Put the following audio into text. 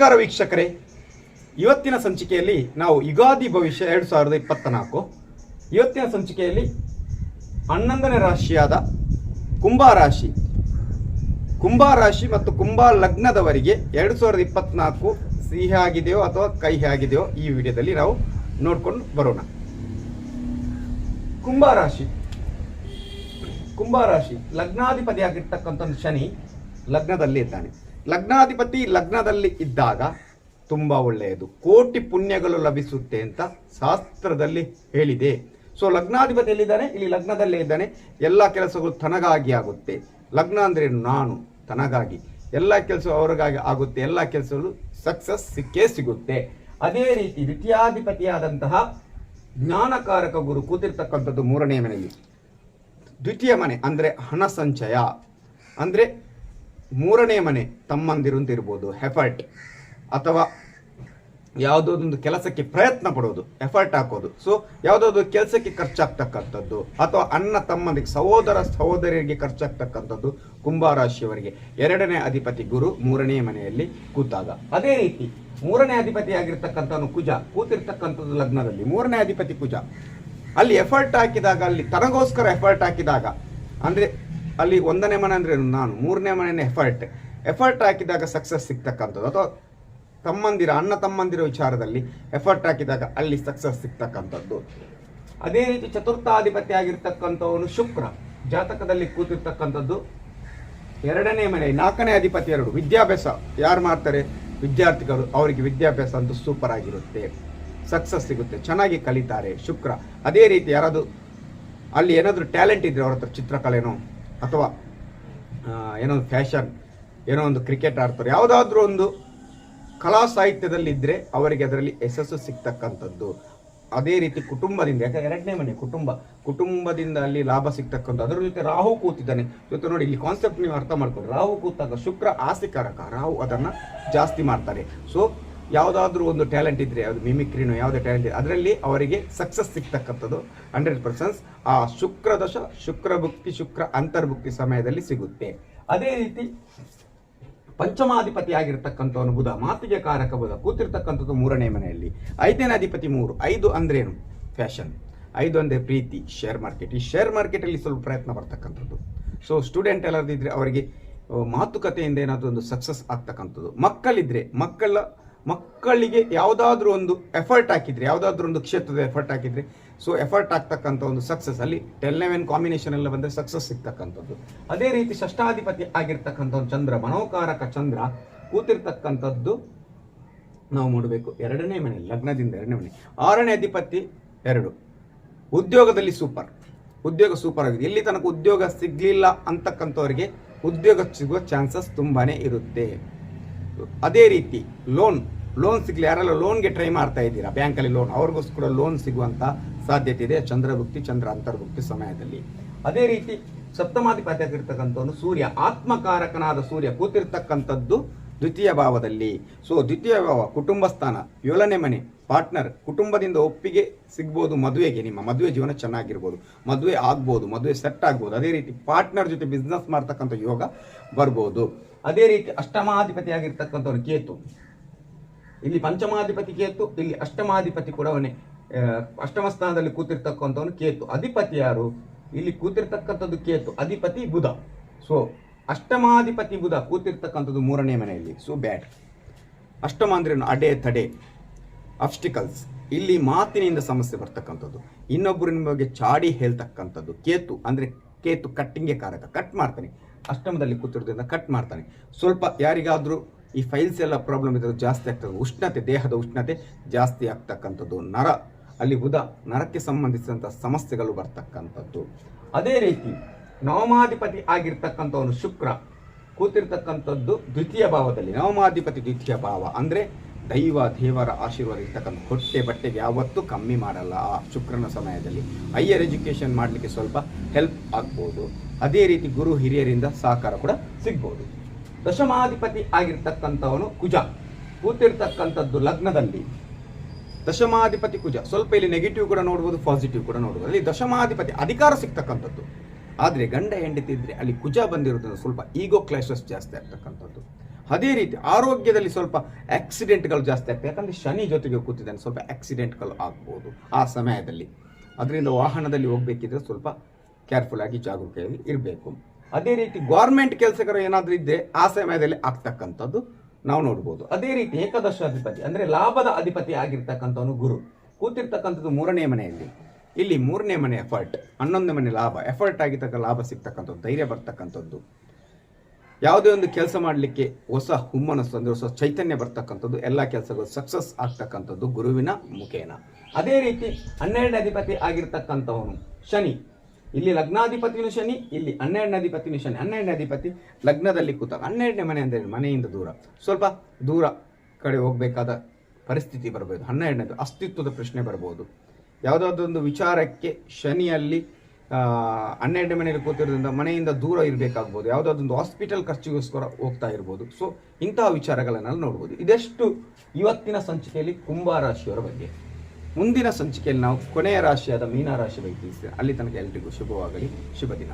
ನಮಸ್ಕಾರ ವೀಕ್ಷಕರೇ. ಇವತ್ತಿನ ಸಂಚಿಕೆಯಲ್ಲಿ ನಾವು ಯುಗಾದಿ ಭವಿಷ್ಯ ಎರಡು ಸಾವಿರದ ಇಪ್ಪತ್ತ ನಾಲ್ಕು ಇವತ್ತಿನ ಸಂಚಿಕೆಯಲ್ಲಿ ಹನ್ನೊಂದನೇ ರಾಶಿಯಾದ ಕುಂಭ ರಾಶಿ. ಕುಂಭ ರಾಶಿ ಮತ್ತು ಕುಂಭ ಲಗ್ನದವರಿಗೆ ಎರಡು ಸಾವಿರದ ಇಪ್ಪತ್ನಾಲ್ಕು ಸಿಹಿ ಆಗಿದೆಯೋ ಅಥವಾ ಕಹಿ ಆಗಿದೆಯೋ ಈ ವಿಡಿಯೋದಲ್ಲಿ ನಾವು ನೋಡ್ಕೊಂಡು ಬರೋಣ. ಕುಂಭ ರಾಶಿ. ರಾಶಿ ಲಗ್ನಾಧಿಪತಿಯಾಗಿರ್ತಕ್ಕಂಥ ಶನಿ ಲಗ್ನದಲ್ಲಿ ಇದ್ದಾನೆ ಲಗ್ನಾಧಿಪತಿ ಲಗ್ನದಲ್ಲಿ ಇದ್ದಾಗ ತುಂಬ ಒಳ್ಳೆಯದು. ಕೋಟಿ ಪುಣ್ಯಗಳು ಲಭಿಸುತ್ತೆ ಅಂತ ಶಾಸ್ತ್ರದಲ್ಲಿ ಹೇಳಿದೆ. ಸೊ ಲಗ್ನಾಧಿಪತಿ ಎಲ್ಲಿದ್ದಾನೆ ಇಲ್ಲಿ ಲಗ್ನದಲ್ಲೇ ಇದ್ದಾನೆ. ಎಲ್ಲ ಕೆಲಸಗಳು ತನಗಾಗಿ ಆಗುತ್ತೆ. ಲಗ್ನ ಅಂದರೆ ನಾನು, ತನಗಾಗಿ. ಎಲ್ಲ ಕೆಲಸ ಅವರಿಗಾಗಿ ಆಗುತ್ತೆ. ಎಲ್ಲ ಕೆಲಸಗಳು ಸಕ್ಸಸ್ ಸಿಕ್ಕೇ ಸಿಗುತ್ತೆ. ಅದೇ ರೀತಿ ದ್ವಿತೀಯಾಧಿಪತಿಯಾದಂತಹ ಜ್ಞಾನಕಾರಕ ಗುರು ಕೂತಿರ್ತಕ್ಕಂಥದ್ದು ಮೂರನೇ ಮನೆಯಲ್ಲಿ. ದ್ವಿತೀಯ ಮನೆ ಅಂದರೆ ಹಣ ಸಂಚಯ. ಅಂದರೆ ಮೂರನೇ ಮನೆ ತಮ್ಮಂದಿರು ಅಂತ ಇರ್ಬೋದು ಎಫರ್ಟ್ ಅಥವಾ ಯಾವುದೊಂದು ಕೆಲಸಕ್ಕೆ ಪ್ರಯತ್ನ ಪಡೋದು ಎಫರ್ಟ್ ಹಾಕೋದು. ಸೊ ಯಾವುದಾದ್ರು ಕೆಲಸಕ್ಕೆ ಖರ್ಚಾಗ್ತಕ್ಕಂಥದ್ದು ಅಥವಾ ಅಣ್ಣ ತಮ್ಮಂದಿಗೆ, ಸಹೋದರ ಸಹೋದರಿಯರಿಗೆ ಖರ್ಚಾಗ್ತಕ್ಕಂಥದ್ದು ಕುಂಭರಾಶಿಯವರಿಗೆ. ಎರಡನೇ ಅಧಿಪತಿ ಗುರು ಮೂರನೇ ಮನೆಯಲ್ಲಿ ಕೂತಾಗ. ಅದೇ ರೀತಿ ಮೂರನೇ ಅಧಿಪತಿ ಆಗಿರ್ತಕ್ಕಂಥವನು ಕುಜ. ಕೂತಿರ್ತಕ್ಕಂಥದ್ದು ಲಗ್ನದಲ್ಲಿ ಮೂರನೇ ಅಧಿಪತಿ ಕುಜ. ಅಲ್ಲಿ ಎಫರ್ಟ್ ಹಾಕಿದಾಗ, ಅಲ್ಲಿ ತನಗೋಸ್ಕರ ಎಫರ್ಟ್ ಹಾಕಿದಾಗ, ಅಂದ್ರೆ ಅಲ್ಲಿ ಒಂದನೇ ಮನೆ ಅಂದರೆ ನಾನು ಮೂರನೇ ಮನೆಯ ಎಫರ್ಟ್ ಎಫರ್ಟ್ ಹಾಕಿದಾಗ ಸಕ್ಸಸ್ ಸಿಗ್ತಕ್ಕಂಥದ್ದು. ಅಥವಾ ತಮ್ಮಂದಿರ, ಅಣ್ಣ ತಮ್ಮಂದಿರ ವಿಚಾರದಲ್ಲಿ ಎಫರ್ಟ್ ಹಾಕಿದಾಗ ಅಲ್ಲಿ ಸಕ್ಸಸ್ ಸಿಗ್ತಕ್ಕಂಥದ್ದು. ಅದೇ ರೀತಿ ಚತುರ್ಥಾಧಿಪತಿ ಆಗಿರ್ತಕ್ಕಂಥವನು ಶುಕ್ರ. ಜಾತಕದಲ್ಲಿ ಕೂತಿರ್ತಕ್ಕಂಥದ್ದು ಎರಡನೇ ಮನೆ, ನಾಲ್ಕನೇ ಅಧಿಪತಿ ಎರಡು. ವಿದ್ಯಾಭ್ಯಾಸ. ಯಾರು ಮಾಡ್ತಾರೆ? ವಿದ್ಯಾರ್ಥಿಗಳು. ಅವರಿಗೆ ವಿದ್ಯಾಭ್ಯಾಸ ಅಂತೂ ಸೂಪರ್ ಆಗಿರುತ್ತೆ. ಸಕ್ಸಸ್ ಸಿಗುತ್ತೆ. ಚೆನ್ನಾಗಿ ಕಲಿತಾರೆ ಶುಕ್ರ. ಅದೇ ರೀತಿ ಯಾರಾದರೂ ಅಲ್ಲಿ ಏನಾದರೂ ಟ್ಯಾಲೆಂಟ್ ಇದ್ರೆ ಅವ್ರ ಹತ್ರ ಚಿತ್ರಕಲೆನೋ ಅಥವಾ ಏನೋ ಒಂದು ಫ್ಯಾಷನ್ ಏನೋ ಒಂದು ಕ್ರಿಕೆಟ್ ಆಡ್ತಾರೆ. ಯಾವುದಾದ್ರೂ ಒಂದು ಕಲಾ ಸಾಹಿತ್ಯದಲ್ಲಿ ಇದ್ರೆ ಅವರಿಗೆ ಅದರಲ್ಲಿ ಯಶಸ್ಸು ಸಿಗ್ತಕ್ಕಂಥದ್ದು. ಅದೇ ರೀತಿ ಕುಟುಂಬದಿಂದ, ಯಾಕಂದ್ರೆ ಎರಡನೇ ಮನೆ, ಕುಟುಂಬ. ಕುಟುಂಬದಿಂದ ಅಲ್ಲಿ ಲಾಭ ಸಿಗ್ತಕ್ಕಂಥ ಅದರ ಜೊತೆ ರಾಹು ಕೂತಿದ್ದಾನೆ. ಜೊತೆ ನೋಡಿ, ಇಲ್ಲಿ ಕಾನ್ಸೆಪ್ಟ್ ನೀವು ಅರ್ಥ ಮಾಡ್ಕೊಳ್ಳಿ. ರಾಹು ಕೂತಾಗ ಶುಕ್ರ ಆಸ್ತಿಕಾರಕ. ರಾಹು ಅದನ್ನ ಜಾಸ್ತಿ ಮಾಡ್ತಾರೆ. ಸೊ ಯಾವುದಾದ್ರೂ ಒಂದು ಟ್ಯಾಲೆಂಟ್ ಇದ್ರೆ ಅದು ಮಿಮಿಕ್ರಿನೋ ಯಾವುದೇ ಟ್ಯಾಲೆಂಟ್ ಇದೆ ಅದರಲ್ಲಿ ಅವರಿಗೆ ಸಕ್ಸಸ್ ಸಿಗ್ತಕ್ಕಂಥದ್ದು. ಹಂಡ್ರೆಡ್ ಪರ್ಸೆಂಟ್ಸ್ ಆ ಶುಕ್ರದಶ ಶುಕ್ರಭುಕ್ತಿ ಶುಕ್ರ ಭುಕ್ತಿ, ಶುಕ್ರ ಅಂತರ್ಭುಕ್ತಿ ಸಮಯದಲ್ಲಿ ಸಿಗುತ್ತೆ. ಅದೇ ರೀತಿ ಪಂಚಮಾಧಿಪತಿ ಆಗಿರ್ತಕ್ಕಂಥವನು ಬುಧ, ಮಾತಿಗೆ ಕಾರಕ ಬುಧ, ಕೂತಿರ್ತಕ್ಕಂಥದ್ದು ಮೂರನೇ ಮನೆಯಲ್ಲಿ. ಐದನೇ ಅಧಿಪತಿ ಮೂರು, ಐದು ಅಂದ್ರೇನು ಫ್ಯಾಷನ್ ಐದು ಅಂದರೆ ಪ್ರೀತಿ ಶೇರ್ ಮಾರ್ಕೆಟ್ ಈ ಶೇರ್ ಮಾರ್ಕೆಟ್ ಅಲ್ಲಿ ಸ್ವಲ್ಪ ಪ್ರಯತ್ನ ಬರ್ತಕ್ಕಂಥದ್ದು. ಸೊ ಸ್ಟೂಡೆಂಟ್ ಎಲ್ಲದಿದ್ರೆ ಅವರಿಗೆ, ಮಾತುಕತೆಯಿಂದ ಏನಾದರೂ ಒಂದು ಸಕ್ಸಸ್ ಆಗ್ತಕ್ಕಂಥದ್ದು. ಮಕ್ಕಳಿದ್ರೆ, ಮಕ್ಕಳ ಮಕ್ಕಳಿಗೆ ಯಾವುದಾದ್ರೂ ಒಂದು ಎಫರ್ಟ್ ಹಾಕಿದ್ರೆ, ಯಾವುದಾದ್ರೂ ಒಂದು ಕ್ಷೇತ್ರದ ಎಫರ್ಟ್ ಹಾಕಿದ್ರೆ ಸೊ ಎಫರ್ಟ್ ಆಗ್ತಕ್ಕಂಥ ಒಂದು ಸಕ್ಸಸ್ ಅಲ್ಲಿ ಟೆಲ್ ಲೆವೆನ್ ಕಾಂಬಿನೇಷನ್ ಎಲ್ಲ ಬಂದರೆ ಸಕ್ಸಸ್ ಸಿಗ್ತಕ್ಕಂಥದ್ದು. ಅದೇ ರೀತಿ ಷಷ್ಟಾಧಿಪತಿ ಆಗಿರ್ತಕ್ಕಂಥ ಒಂದು ಚಂದ್ರ, ಮನೋಕಾರಕ ಚಂದ್ರ ಕೂತಿರ್ತಕ್ಕಂಥದ್ದು ನಾವು ನೋಡಬೇಕು. ಎರಡನೇ ಮನೆ, ಲಗ್ನದಿಂದ ಎರಡನೇ ಮನೆ. ಆರನೇ ಅಧಿಪತಿ ಎರಡು. ಉದ್ಯೋಗದಲ್ಲಿ ಸೂಪರ್ ಉದ್ಯೋಗ ಸೂಪರ್ ಆಗಿದೆ. ಎಲ್ಲಿ ತನಕ ಉದ್ಯೋಗ ಸಿಗ್ಲಿಲ್ಲ ಅಂತಕ್ಕಂಥವ್ರಿಗೆ ಉದ್ಯೋಗ ಸಿಗುವ ಚಾನ್ಸಸ್ ತುಂಬಾನೇ ಇರುತ್ತೆ. ಅದೇ ರೀತಿ ಲೋನ್ ಲೋನ್ ಸಿಗಲಿ, ಯಾರೆಲ್ಲ ಲೋನ್ಗೆ ಟ್ರೈ ಮಾಡ್ತಾ ಇದ್ದೀರಾ ಬ್ಯಾಂಕಲ್ಲಿ ಲೋನ್ ಅವ್ರಿಗೋಸ್ಕರ ಲೋನ್ ಸಿಗುವಂತ ಸಾಧ್ಯತೆ ಇದೆ. ಚಂದ್ರಭುಕ್ತಿ ಚಂದ್ರ ಅಂತರ್ಭುಕ್ತಿ ಸಮಯದಲ್ಲಿ. ಅದೇ ರೀತಿ ಸಪ್ತಮಾಧಿಪತಿಯಾಗಿರ್ತಕ್ಕಂಥವನು ಸೂರ್ಯ, ಆತ್ಮಕಾರಕನಾದ ಸೂರ್ಯ ಕೂತಿರ್ತಕ್ಕಂಥದ್ದು ದ್ವಿತೀಯ ಭಾವದಲ್ಲಿ. ಸೊ ದ್ವಿತೀಯ ಭಾವ, ಕುಟುಂಬ ಸ್ಥಾನ, ಏಳನೇ ಮನೆ ಪಾರ್ಟ್ನರ್ ಕುಟುಂಬದಿಂದ ಒಪ್ಪಿಗೆ ಸಿಗ್ಬೋದು ಮದುವೆಗೆ, ನಿಮ್ಮ ಮದುವೆ ಜೀವನ ಚೆನ್ನಾಗಿರ್ಬೋದು. ಮದುವೆ ಆಗ್ಬೋದು, ಮದುವೆ ಸೆಟ್ ಆಗ್ಬೋದು. ಅದೇ ರೀತಿ ಪಾರ್ಟ್ನರ್ ಜೊತೆ ಬಿಸ್ನೆಸ್ ಮಾಡ್ತಕ್ಕಂಥ ಯೋಗ ಬರ್ಬೋದು. ಅದೇ ರೀತಿ ಅಷ್ಟಮಾಧಿಪತಿ ಆಗಿರ್ತಕ್ಕಂಥವ್ರು ಕೇತು. ಇಲ್ಲಿ ಪಂಚಮಾಧಿಪತಿ ಕೇತು, ಇಲ್ಲಿ ಅಷ್ಟಮಾಧಿಪತಿ ಕೂಡ ಅವನೇ. ಅಷ್ಟಮ ಸ್ಥಾನದಲ್ಲಿ ಕೂತಿರ್ತಕ್ಕಂಥವನು ಕೇತು. ಅಧಿಪತಿ ಯಾರು? ಇಲ್ಲಿ ಕೂತಿರ್ತಕ್ಕಂಥದ್ದು ಕೇತು, ಅಧಿಪತಿ ಬುಧ. ಸೊ ಅಷ್ಟಮಾಧಿಪತಿ ಬುಧ ಕೂತಿರ್ತಕ್ಕಂಥದ್ದು ಮೂರನೇ ಮನೆಯಲ್ಲಿ. ಸೊ ಬ್ಯಾಡ್ ಅಷ್ಟಮ ಅಂದ್ರೆ ಅಡೆ, ತಡೆ ಅಬ್ಸ್ಟಿಕಲ್ಸ್ ಇಲ್ಲಿ ಮಾತಿನಿಂದ ಸಮಸ್ಯೆ ಬರ್ತಕ್ಕಂಥದ್ದು. ಇನ್ನೊಬ್ಬರು ಬಗ್ಗೆ ಚಾಡಿ ಹೇಳ್ತಕ್ಕಂಥದ್ದು. ಕೇತು ಅಂದ್ರೆ ಕೇತು ಕಟ್ಟಿಂಗೆ ಕಾರಕ. ಕಟ್ ಮಾಡ್ತಾನೆ. ಅಷ್ಟಮದಲ್ಲಿ ಕೂತಿರೋದ್ರಿಂದ ಕಟ್ ಮಾಡ್ತಾನೆ. ಸ್ವಲ್ಪ ಯಾರಿಗಾದರೂ ಈ ಫೈಲ್ಸ್ ಎಲ್ಲ ಪ್ರಾಬ್ಲಮ್ ಇದ್ದರೂ ಜಾಸ್ತಿ ಆಗ್ತದೆ. ಉಷ್ಣತೆ, ದೇಹದ ಉಷ್ಣತೆ ಜಾಸ್ತಿ ಆಗ್ತಕ್ಕಂಥದ್ದು. ನರ, ಅಲ್ಲಿ ಬುಧ, ನರಕ್ಕೆ ಸಂಬಂಧಿಸಿದಂಥ ಸಮಸ್ಯೆಗಳು ಬರ್ತಕ್ಕಂಥದ್ದು. ಅದೇ ರೀತಿ ನವಮಾಧಿಪತಿ ಆಗಿರ್ತಕ್ಕಂಥವನು ಶುಕ್ರ. ಕೂತಿರ್ತಕ್ಕಂಥದ್ದು ದ್ವಿತೀಯ ಭಾವದಲ್ಲಿ. ನವಮಾಧಿಪತಿ ದ್ವಿತೀಯ ಭಾವ. ಅಂದ್ರೆ ದೈವ ದೇವರ ಆಶೀರ್ವಾದ ಇರ್ತಕ್ಕಂಥ ಹೊಟ್ಟೆ ಬಟ್ಟೆಗೆ ಯಾವತ್ತೂ ಕಮ್ಮಿ ಮಾಡಲ್ಲ ಆ ಶುಕ್ರನ ಸಮಯದಲ್ಲಿ. ಹೈಯರ್ ಎಜುಕೇಷನ್ ಮಾಡಲಿಕ್ಕೆ ಸ್ವಲ್ಪ ಹೆಲ್ಪ್ ಆಗ್ಬೋದು. ಅದೇ ರೀತಿ ಗುರು ಹಿರಿಯರಿಂದ ಸಹಕಾರ ಕೂಡ ಸಿಗ್ಬೋದು. ದಶಮಾಧಿಪತಿ ಆಗಿರ್ತಕ್ಕಂಥವನು ಕುಜ. ಕೂತಿರ್ತಕ್ಕಂಥದ್ದು ಲಗ್ನದಲ್ಲಿ. ದಶಮಾಧಿಪತಿ ಕುಜ. ಸ್ವಲ್ಪ ಇಲ್ಲಿ ನೆಗೆಟಿವ್ ಕೂಡ ನೋಡ್ಬೋದು ಪಾಸಿಟಿವ್ ಕೂಡ ನೋಡ್ಬೋದು. ಅಲ್ಲಿ ದಶಮಾಧಿಪತಿ ಅಧಿಕಾರ ಸಿಗ್ತಕ್ಕಂಥದ್ದು. ಆದರೆ ಗಂಡ ಹೆಂಡತಿ ಇದ್ದರೆ ಅಲ್ಲಿ ಕುಜ ಬಂದಿರೋದ್ರಿಂದ ಸ್ವಲ್ಪ ಈಗೋ ಕ್ಲಾಶಸ್ ಜಾಸ್ತಿ ಆಗ್ತಕ್ಕಂಥದ್ದು. ಅದೇ ರೀತಿ ಆರೋಗ್ಯದಲ್ಲಿ ಸ್ವಲ್ಪ ಆಕ್ಸಿಡೆಂಟ್ಗಳು ಜಾಸ್ತಿ ಆಗ್ತದೆ ಯಾಕಂದರೆ ಶನಿ ಜೊತೆಗೆ ಕೂತಿದ್ದಾನೆ. ಸ್ವಲ್ಪ ಆಕ್ಸಿಡೆಂಟ್ಗಳು ಆಗ್ಬೋದು ಆ ಸಮಯದಲ್ಲಿ. ಅದರಿಂದ ವಾಹನದಲ್ಲಿ ಹೋಗಬೇಕಿದ್ರೆ ಸ್ವಲ್ಪ ಕೇರ್ಫುಲ್ ಆಗಿ ಜಾಗರೂಕತೆಯಾಗಿ ಇರಬೇಕು. ಅದೇ ರೀತಿ ಗೌರ್ಮೆಂಟ್ ಕೆಲಸಗಳು ಏನಾದರೂ ಇದ್ದರೆ ಆ ಸಮಯದಲ್ಲಿ ಆಗ್ತಕ್ಕಂಥದ್ದು ನಾವು ನೋಡ್ಬೋದು. ಅದೇ ರೀತಿ ಏಕಾದಶ ಅಧಿಪತಿ ಅಂದರೆ ಲಾಭದ ಅಧಿಪತಿ ಆಗಿರ್ತಕ್ಕಂಥವನು ಗುರು. ಕೂತಿರ್ತಕ್ಕಂಥದ್ದು ಮೂರನೇ ಮನೆಯಲ್ಲಿ. ಇಲ್ಲಿ ಮೂರನೇ ಮನೆ ಎಫರ್ಟ್ ಹನ್ನೊಂದನೇ ಮನೆ ಲಾಭ. ಎಫರ್ಟ್ ಆಗಿರ್ತಕ್ಕ ಲಾಭ ಸಿಗ್ತಕ್ಕಂಥದ್ದು, ಧೈರ್ಯ ಬರ್ತಕ್ಕಂಥದ್ದು. ಯಾವುದೇ ಒಂದು ಕೆಲಸ ಮಾಡಲಿಕ್ಕೆ ಹೊಸ ಹುಮ್ಮನಸ್ಸು, ಅಂದರೆ ಹೊಸ ಚೈತನ್ಯ ಬರ್ತಕ್ಕಂಥದ್ದು, ಎಲ್ಲ ಕೆಲಸಗಳು ಸಕ್ಸಸ್ ಆಗ್ತಕ್ಕಂಥದ್ದು ಗುರುವಿನ ಮುಖೇನ. ಅದೇ ರೀತಿ ಹನ್ನೆರಡನೇ ಅಧಿಪತಿ ಆಗಿರ್ತಕ್ಕಂಥವನು ಶನಿ. ಇಲ್ಲಿ ಲಗ್ನಾಧಿಪತಿನೂ ಶನಿ, ಇಲ್ಲಿ ಹನ್ನೆರಡನೇ ಅಧಿಪತಿನೂ ಶನಿ. ಹನ್ನೆರಡನೇ ಅಧಿಪತಿ ಲಗ್ನದಲ್ಲಿ ಕೂತಾಗ, ಹನ್ನೆರಡನೇ ಮನೆ ಅಂದರೆ ಮನೆಯಿಂದ ದೂರ. ಸ್ವಲ್ಪ ದೂರ ಕಡೆ ಹೋಗಬೇಕಾದ ಪರಿಸ್ಥಿತಿ ಬರ್ಬೋದು. ಹನ್ನೆರಡನೇದು ಅಸ್ತಿತ್ವದ ಪ್ರಶ್ನೆ ಬರ್ಬೋದು. ಯಾವುದಾದ್ರೊಂದು ವಿಚಾರಕ್ಕೆ ಶನಿಯಲ್ಲಿ ಆ, ಹನ್ನೆರಡನೇ ಮನೆಯಲ್ಲಿ ಕೂತಿರೋದ್ರಿಂದ ಮನೆಯಿಂದ ದೂರ ಇರಬೇಕಾಗ್ಬೋದು. ಯಾವುದಾದೊಂದು ಹಾಸ್ಪಿಟಲ್ ಖರ್ಚಿಗೋಸ್ಕರ ಹೋಗ್ತಾ ಇರ್ಬೋದು. ಸೊ ಇಂತಹ ವಿಚಾರಗಳನ್ನೆಲ್ಲ ನೋಡ್ಬೋದು. ಇದೆಷ್ಟು ಇವತ್ತಿನ ಸಂಚಿಕೆಯಲ್ಲಿ ಕುಂಭ ರಾಶಿಯವರ ಬಗ್ಗೆ. ಮುಂದಿನ ಸಂಚಿಕೆಯಲ್ಲಿ ನಾವು ಕೊನೆಯ ರಾಶಿಯಾದ ಮೀನ ರಾಶಿ ಬಗ್ಗೆ ತಿಳಿಸ್ತೇವೆ. ಅಲ್ಲಿ ತನಕ ಎಲ್ರಿಗೂ ಶುಭವಾಗಲಿ. ಶುಭ ದಿನ